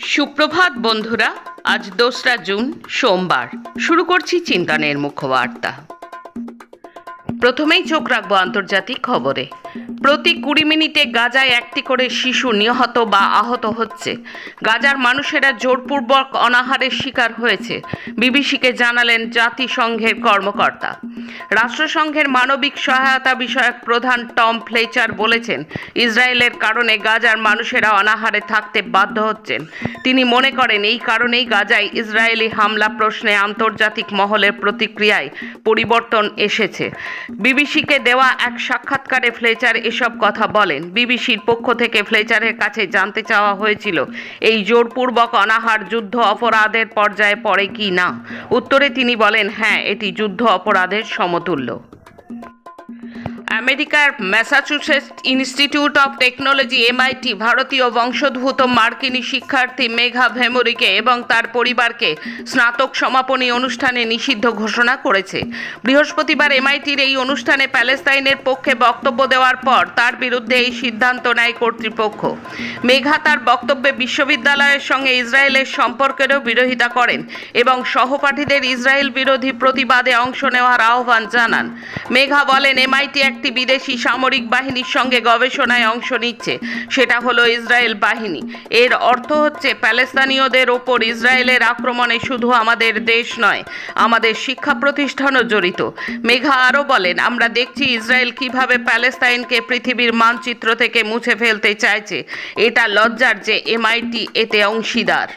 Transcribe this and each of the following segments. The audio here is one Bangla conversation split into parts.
সুপ্রভাত বন্ধুরা, আজ দোসরা জুন, সোমবার। শুরু করছি চিন্তনের মুখ্যবার্তা। প্রথমেই চোখ রাখব আন্তর্জাতিক খবরে। প্রতি কুড়ি মিনিটে গাজায় একটি করে শিশু নিহত বা আহত হচ্ছে। গাজার মানুষেরা জোরপূর্বক অনাহারের শিকার হয়েছে। বিবিসিকে জানালেন জাতিসংঘের কর্মকর্তা। রাষ্ট্রসংঘের মানবিক সহায়তা বিষয়ক প্রধান টম ফ্লেচার বলেছেন, ইসরায়েলের কারণে গাজার মানুষেরা অনাহারে থাকতে বাধ্য হচ্ছেন। তিনি মনে করেন, এই কারণেই গাজায় ইসরায়েলি হামলা প্রশ্নে আন্তর্জাতিক মহলের প্রতিক্রিয়ায় পরিবর্তন এসেছে। বিবিসিকে দেওয়া এক সাক্ষাৎকারে ফ্লেচার এসব কথা বলেন। বিবিসির পক্ষ থেকে ফ্লেচারের কাছে জানতে চাওয়া হয়েছিল, এই জোরপূর্বক অনাহার যুদ্ধ অপরাধের পর্যায়ে পড়ে কি না? উত্তরে তিনি বলেন হ্যাঁ এটি যুদ্ধ অপরাধের সমতুল্য। আমেরিকার Massachusetts Institute of Technology, MIT, ভারতীয় বংশোদ্ভূত মার্কিনী শিক্ষার্থী মেঘা ভেমরিকে এবং তার পরিবারকে স্নাতক সমাপনী অনুষ্ঠানে নিষিদ্ধ ঘোষণা করেছে। বৃহস্পতিবার এমআইটির এই অনুষ্ঠানে প্যালেস্তাইনের পক্ষে বক্তব্য দেওয়ার পর তার বিরুদ্ধে এই সিদ্ধান্ত নেয় কর্তৃপক্ষ। মেঘা তার বক্তব্যে বিশ্ববিদ্যালয়ের সঙ্গে ইসরায়েলের সম্পর্কেরও বিরোধিতা করেন এবং সহপাঠীদের ইসরায়েল বিরোধী প্রতিবাদে অংশ নেওয়ার আহ্বান জানান। মেঘা বলেন, এমআইটি একটি বিদেশি সামরিক বাহিনীর সঙ্গে গবেষণায় অংশ নিচ্ছে। সেটা হলো ইসরায়েল বাহিনী। এর অর্থ হচ্ছে প্যালেস্তানীয়দের ওপর ইসরায়েলের আক্রমণে শুধু আমাদের দেশ নয়, আমাদের শিক্ষা প্রতিষ্ঠানও জড়িত। মেঘা আরও বলেন, আমরা দেখছি ইসরায়েল কীভাবে প্যালেস্তাইনকে পৃথিবীর মানচিত্র থেকে মুছে ফেলতে চাইছে। এটা লজ্জার যে এমআইটি এতে অংশীদার।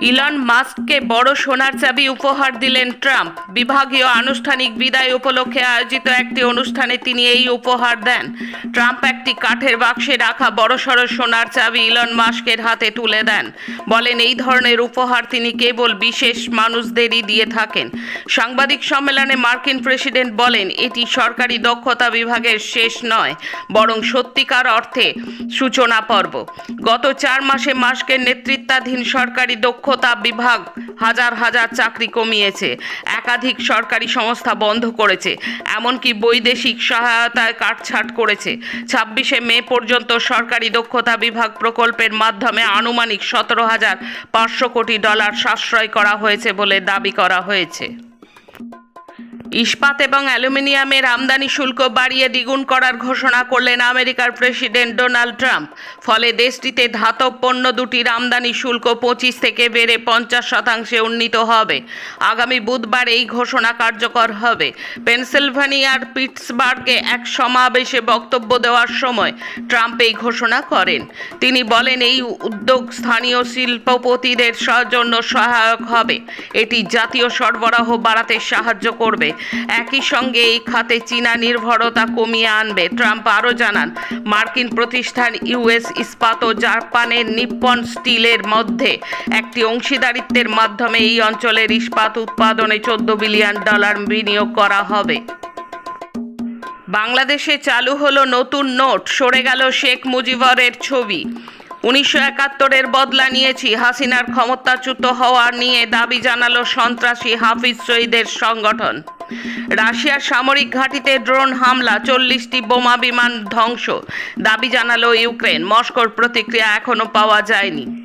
ইলন মাস্ককে বড় সোনার চাবি উপহার দিলেন ট্রাম্প। বিভাগীয় আনুষ্ঠানিক বিদায় উপলক্ষে আয়োজিত একটি অনুষ্ঠানে তিনি এই উপহার দেন। ট্রাম্প একটি কাঠের বাক্সে রাখা বড়সড় সোনার চাবি ইলন মাস্কের হাতে তুলে দেন। বলেন, এই ধরনের উপহার তিনি কেবল বিশেষ মানুষদেরই দিয়ে থাকেন। সাংবাদিক সম্মেলনে মার্কিন প্রেসিডেন্ট বলেন, এটি সরকারি দক্ষতা বিভাগের শেষ নয়, বরং সত্যিকার অর্থে সূচনা পর্ব গত চার মাসে মাস্কের নেতৃত্বাধীন সরকারি দক্ষতা বিভাগ হাজার হাজার চাকরি কমিয়েছে। একাধিক সরকারি সংস্থা বন্ধ করেছে, এমনকি বৈদেশিক সহায়তায় কাটছাট করেছে। ছাব্বিশে মে পর্যন্ত সরকারি দক্ষতা বিভাগ প্রকল্পের মাধ্যমে আনুমানিক সতেরো হাজার পাঁচশো কোটি ডলার সাশ্রয় করা হয়েছে বলে দাবি করা হয়েছে। ইস্পাত এবং অ্যালুমিনিয়ামের আমদানি শুল্ক বাড়িয়ে দ্বিগুণ করার ঘোষণা করলেন আমেরিকার প্রেসিডেন্ট ডোনাল্ড ট্রাম্প। ফলে দেশটিতে ধাতব পণ্য দুটির আমদানি শুল্ক পঁচিশ থেকে বেড়ে পঞ্চাশ শতাংশে উন্নীত হবে। আগামী বুধবার এই ঘোষণা কার্যকর হবে। পেনসিলভানিয়ার পিটসবার্গে এক সমাবেশে বক্তব্য দেওয়ার সময় ট্রাম্প এই ঘোষণা করেন। তিনি বলেন, এই উদ্যোগ স্থানীয় শিল্পপতিদের জন্য সহায়ক হবে। এটি জাতীয় সরবরাহ বাড়াতে সাহায্য করবে। একই সঙ্গে এই খাতে চীনা নির্ভরতা কমিয়ে আনবে, ট্রাম্প আরও জানান। মার্কিন প্রতিষ্ঠান ইউএস ইস্পাত ও জাপানের নিপ্পন স্টিলের মধ্যে একটি অংশীদারিত্বের মাধ্যমে এই অঞ্চলের ইস্পাত উৎপাদনে চোদ্দ বিলিয়ন ডলার বিনিয়োগ করা হবে। বাংলাদেশে চালু হলো নতুন নোট, সরে গেল শেখ মুজিবরের ছবি। উনিশশো একাত্তরের বদলা নিয়েছি, হাসিনার ক্ষমতাচ্যুত হওয়া নিয়ে দাবি জানালো সন্ত্রাসী হাফিজ শহীদের সংগঠন। রাশিয়ার সামরিক ঘাঁটিতে ড্রোন হামলা, চল্লিশটি বোমা বিমান ধ্বংস, দাবি জানালো ইউক্রেন। মস্কোর প্রতিক্রিয়া এখনও পাওয়া যায়নি।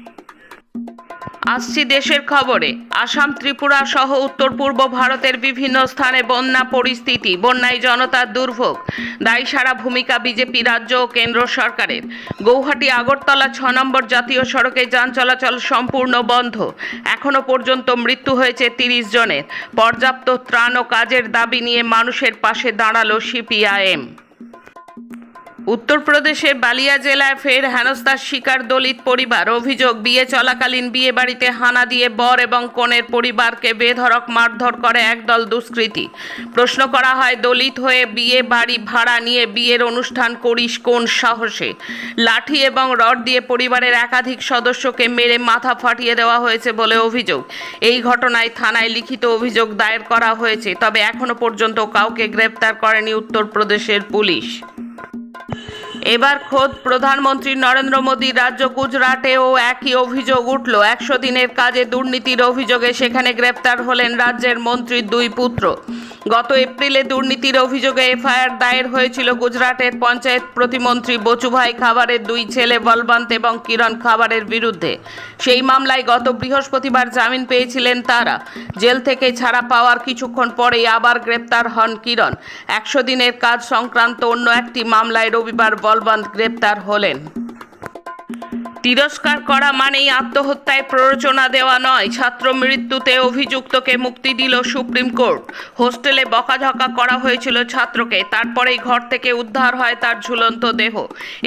আসছি দেশের খবরে। আসাম, ত্রিপুরা সহ উত্তর পূর্ব ভারতের বিভিন্ন স্থানে বন্যা পরিস্থিতি, বন্যায় জনতার দুর্ভোগ। দায়ী সারা ভূমিকা বিজেপি রাজ্য ও কেন্দ্র সরকারের। গৌহাটি, আগরতলা ছ নম্বর জাতীয় সড়কে যান চলাচল সম্পূর্ণ বন্ধ। এখনও পর্যন্ত মৃত্যু হয়েছে তিরিশ জনের। পর্যাপ্ত ত্রাণ ও কাজের দাবি নিয়ে মানুষের পাশে দাঁড়াল সিপিআইএম। উত্তরপ্রদেশের বালিয়া জেলায় ফের হেনস্থার শিকার দলিত পরিবার। অভিযোগ, বিয়ে চলাকালীন বিয়ে বাড়িতে হানা দিয়ে বর এবং কনের পরিবারকে বেধড়ক মারধর করে একদল দুষ্কৃতী। প্রশ্ন করা হয়, দলিত হয়ে বিয়ে বাড়ি ভাড়া নিয়ে বিয়ের অনুষ্ঠান করিস কোন সাহসে? লাঠি এবং রড দিয়ে পরিবারের একাধিক সদস্যকে মেরে মাথা ফাটিয়ে দেওয়া হয়েছে বলে অভিযোগ। এই ঘটনায় থানায় লিখিত অভিযোগ দায়ের করা হয়েছে, তবে এখনও পর্যন্ত কাউকে গ্রেপ্তার করেনি উত্তরপ্রদেশের পুলিশ। এবার খোদ প্রধানমন্ত্রী নরেন্দ্র মোদী রাজ্য গুজরাটেও একই অভিযোগ উঠল। একশো দিনের কাজে দুর্নীতির অভিযোগে সেখানে গ্রেপ্তার হলেন রাজ্যের মন্ত্রীর দুই পুত্র। গত এপ্রিলে দুর্নীতির অভিযোগে এফআইআর দায়ের হয়েছিল গুজরাটের পঞ্চায়েত প্রতিমন্ত্রী বচুভাই খাবারের দুই ছেলে বলবন্ত এবং কিরণ খাবারের বিরুদ্ধে। সেই মামলায় গত বৃহস্পতিবার জামিন পেয়েছিলেন তারা। জেল থেকে ছাড়া পাওয়ার কিছুক্ষণ পরেই আবার গ্রেপ্তার হন কিরণ। একশো দিনের কাজ সংক্রান্ত অন্য একটি মামলায় রবিবার বলবন্ত গ্রেপ্তার হলেন। তিরস্কার করা মানেই আত্মহত্যায় প্ররোচনা দেওয়া নয়। ছাত্র মৃত্যুতে অভিযুক্তকে মুক্তি দিল সুপ্রিম কোর্ট। হোস্টেলে বকাঝকা করা হয়েছিল ছাত্রকে। তারপরেই ঘর থেকে উদ্ধার হয় তার ঝুলন্ত দেহ।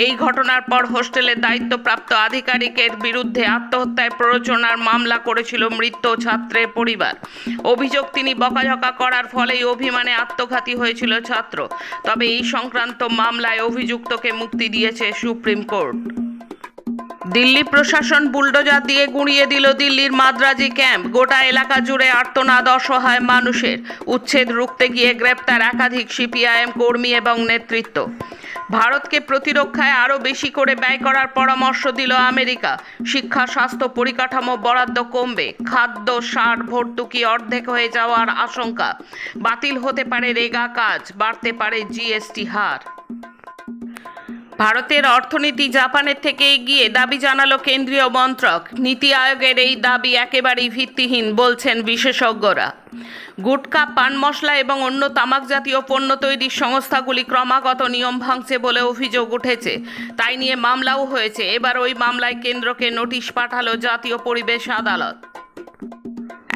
এই ঘটনার পর হোস্টেলের দায়িত্বপ্রাপ্ত আধিকারিকের বিরুদ্ধে আত্মহত্যায় প্ররোচনার মামলা করেছিল মৃত ছাত্রের পরিবার। অভিযোগ তিনি বকাঝকা করার ফলেই অভিমানে আত্মঘাতী হয়েছিল ছাত্র। তবে এই সংক্রান্ত মামলায় অভিযুক্তকে মুক্তি দিয়েছে সুপ্রিম কোর্ট। দিল্লি প্রশাসন বুলডোজার দিয়ে গুঁড়িয়ে দিল দিল্লির মাদ্রাজি ক্যাম্প। গোটা এলাকা জুড়ে আর্তনাদ অসহায় মানুষের। উচ্ছেদ রুখতে গিয়ে গ্রেপ্তার একাধিক সিপিআইএম কর্মী এবং নেতৃত্ব। ভারতকে প্রতিরক্ষায় আরও বেশি করে ব্যয় করার পরামর্শ দিল আমেরিকা। শিক্ষা, স্বাস্থ্য পরিকাঠামো বরাদ্দ কমবে। খাদ্য, সার, ভর্তুকি অর্ধেক হয়ে যাওয়ার আশঙ্কা। বাতিল হতে পারে রেগা কাজ, বাড়তে পারে জিএসটি হার। ভারতের অর্থনীতি জাপানের থেকে এগিয়ে দাবি জানালো কেন্দ্রীয় মন্ত্রক। নীতি আয়োগের এই দাবি একেবারেই ভিত্তিহীন, বলছেন বিশেষজ্ঞরা। গুটকা, পান মশলা এবং অন্য তামাক জাতীয় পণ্য তৈরির সংস্থাগুলি ক্রমাগত নিয়ম ভাঙছে বলে অভিযোগ উঠেছে। তাই নিয়ে মামলাও হয়েছে। এবার ওই মামলায় কেন্দ্রকে নোটিশ পাঠালো জাতীয় পরিবেশ আদালত।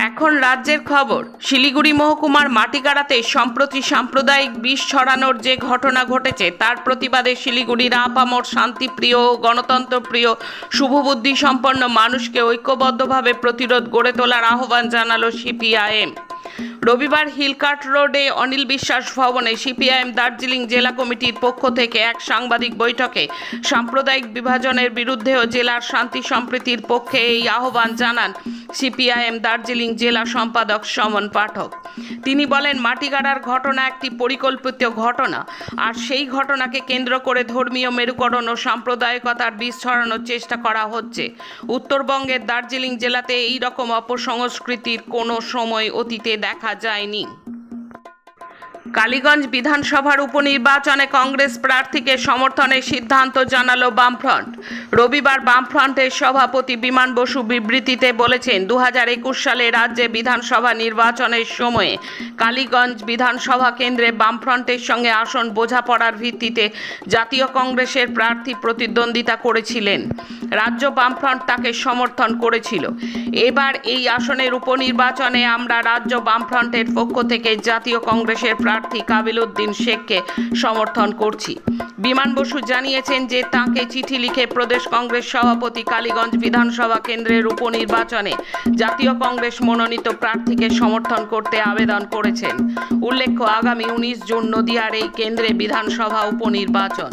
এখন রাজ্যের খবর, শিলিগুড়ি মহকুমার মাটিগাড়াতে সম্প্রতি সাম্প্রদায়িক বিষ ছড়ানোর যে ঘটনা ঘটেছে, তার প্রতিবাদে শিলিগুড়ির আপামর শান্তিপ্রিয় ও গণতন্ত্রপ্রিয় শুভবুদ্ধি সম্পন্ন মানুষকে ঐক্যবদ্ধভাবে প্রতিরোধ গড়ে তোলার আহ্বান জানালো সিপিআইএম। রবিবার হিলকাট রোডে অনিল বিশ্বাস ভবনে সিপিআইএম দার্জিলিং জেলা কমিটির পক্ষ থেকে এক সাংবাদিক বৈঠকে সাম্প্রদায়িক বিভাজনের বিরুদ্ধেও জেলার শান্তি সম্প্রীতির পক্ষে এই আহ্বান জানান সিপিআইএম দার্জিলিং জেলা সম্পাদক সমন পাঠক। তিনি বলেন, মাটিগাড়ার ঘটনা একটি পরিকল্পিত ঘটনা, আর সেই ঘটনাকে কেন্দ্র করে ধর্মীয় মেরুকরণ ও সাম্প্রদায়িকতার বীজ ছড়ানোর চেষ্টা করা হচ্ছে। উত্তরবঙ্গের দার্জিলিং জেলাতে এই রকম অপসংস্কৃতির কোনো সময় অতীতে দেখা যায়নি। কালীগঞ্জ বিধানসভার উপনির্বাচনে কংগ্রেস প্রার্থীকে সমর্থনের সিদ্ধান্ত জানালো বামফ্রন্ট। রবিবার বামফ্রন্টের সভাপতি বিমান বসু বিবৃতিতে বলেছেন দু হাজার একুশ সালে রাজ্যে বিধানসভা নির্বাচনের সময়ে কালীগঞ্জ বিধানসভা কেন্দ্রে বামফ্রন্টের সঙ্গে আসন বোঝাপড়ার ভিত্তিতে জাতীয় কংগ্রেসের প্রার্থী প্রতিদ্বন্দ্বিতা করেছিলেন। রাজ্য বামফ্রন্ট তাকে সমর্থন করেছিল। এবার এই আসনের উপনির্বাচনে আমরা রাজ্য বামফ্রন্টের পক্ষ থেকে জাতীয় কংগ্রেসের প্রার্থী কাবিল উদ্দিন শেখকে সমর্থন করছি। বিমান বসু জানিয়েছেন যে তাকে চিঠি লিখে প্রদেশ কংগ্রেস সভাপতি কালীগঞ্জ বিধানসভা কেন্দ্রের উপনির্বাচনে জাতীয় কংগ্রেস মনোনীত প্রার্থীকে সমর্থন করতে আবেদন করেছেন। উল্লেখ্য, আগামী উনিশ জুন নদিয়ার এই কেন্দ্রে বিধানসভা উপনির্বাচন।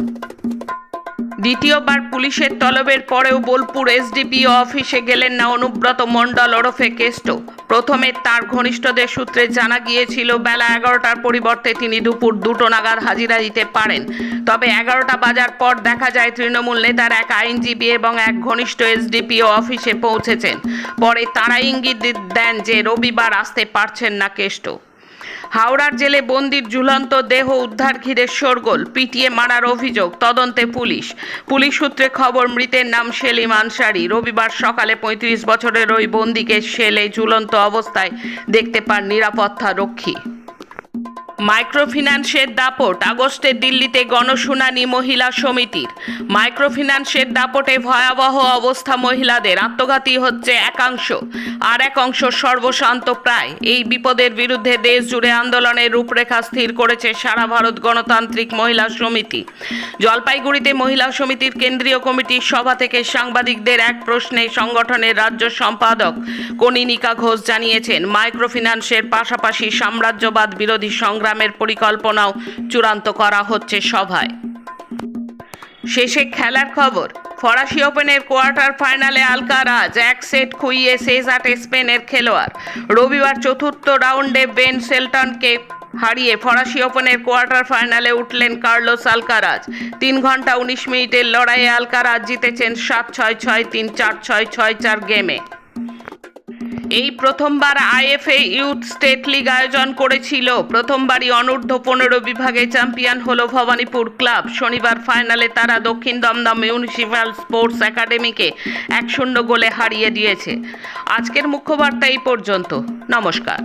দ্বিতীয়বার পুলিশের তলবের পরেও বোলপুর এসডিপিও অফিসে গেলেন না অনুব্রত মণ্ডল ওরফে কেষ্ট। প্রথমে তার ঘনিষ্ঠদের সূত্রে জানা গিয়েছিল, বেলা এগারোটার পরিবর্তে তিনি দুপুর দুটো নাগাদ হাজিরা দিতে পারেন। তবে এগারোটা বাজার পর দেখা যায়, তৃণমূল নেতার এক আইনজীবী এবং এক ঘনিষ্ঠ এসডিপিও অফিসে পৌঁছেছেন। পরে তারা ইঙ্গিত দেন যে রবিবার আসতে পারছেন না কেষ্ট। হাওড়ার জেলে বন্দির ঝুলন্ত দেহ উদ্ধার ঘিরে শোরগোল, পিটিয়ে মারার অভিযোগ, তদন্তে পুলিশ। পুলিশ সূত্রে খবর, মৃতের নাম সেলিম আনসারি। রবিবার সকালে পঁয়ত্রিশ বছরের ওই বন্দিকে সেলে ঝুলন্ত অবস্থায় দেখতে পান নিরাপত্তা রক্ষী। মাইক্রোফিন্যান্সের দাপট আগস্টে দিল্লিতে গণশুনানি মহিলা সমিতির। মাইক্রোফিন্যান্সের দাপটে ভয়াবহ অবস্থা মহিলাদের, আত্মঘাতী হচ্ছে একাংশ। আর এক অংশ সর্বশান্ত প্রায়। এই বিপদের বিরুদ্ধে দেশ জুড়ে আন্দোলনের রূপরেখা স্থির করেছে সারা ভারত গণতান্ত্রিক মহিলা সমিতি। জলপাইগুড়িতে মহিলা সমিতির কেন্দ্রীয় কমিটির সভা থেকে সাংবাদিকদের এক প্রশ্নে সংগঠনের রাজ্য সম্পাদক কনিনিকা ঘোষ জানিয়েছেন, মাইক্রোফিন্যান্সের পাশাপাশি সাম্রাজ্যবাদ বিরোধী সংগ্রামের পরিকল্পনাও চূড়ান্ত করা হচ্ছে সভায়। শেষে খেলার খবর, ফরাসি ওপেনের কোয়ার্টার ফাইনালে আলকারাজ এক সেট খুইয়ে আটে স্পেনের খেলোয়াড়। রবিবার চতুর্থ রাউন্ডে বেন সেল্টনকে হারিয়ে ফরাসি ওপেনের কোয়ার্টার ফাইনালে উঠলেন কার্লোস আলকারাজ। তিন ঘণ্টা উনিশ মিনিটের লড়াইয়ে আলকারাজ জিতেছেন সাত ছয় ছয় তিন, চার ছয় ছয় চার গেমে। এই প্রথমবার আইএফএ ইউথ স্টেট লিগ আয়োজন করেছিল। প্রথমবারই অনূর্ধ্ব পনেরো বিভাগে চ্যাম্পিয়ন হলো ভবানীপুর ক্লাব। শনিবার ফাইনালে তারা দক্ষিণ দমদম মিউনিসিপ্যাল স্পোর্টস একাডেমিকে এক শূন্য গোলে হারিয়ে দিয়েছে। আজকের মুখ্য বার্তা এই পর্যন্ত। নমস্কার।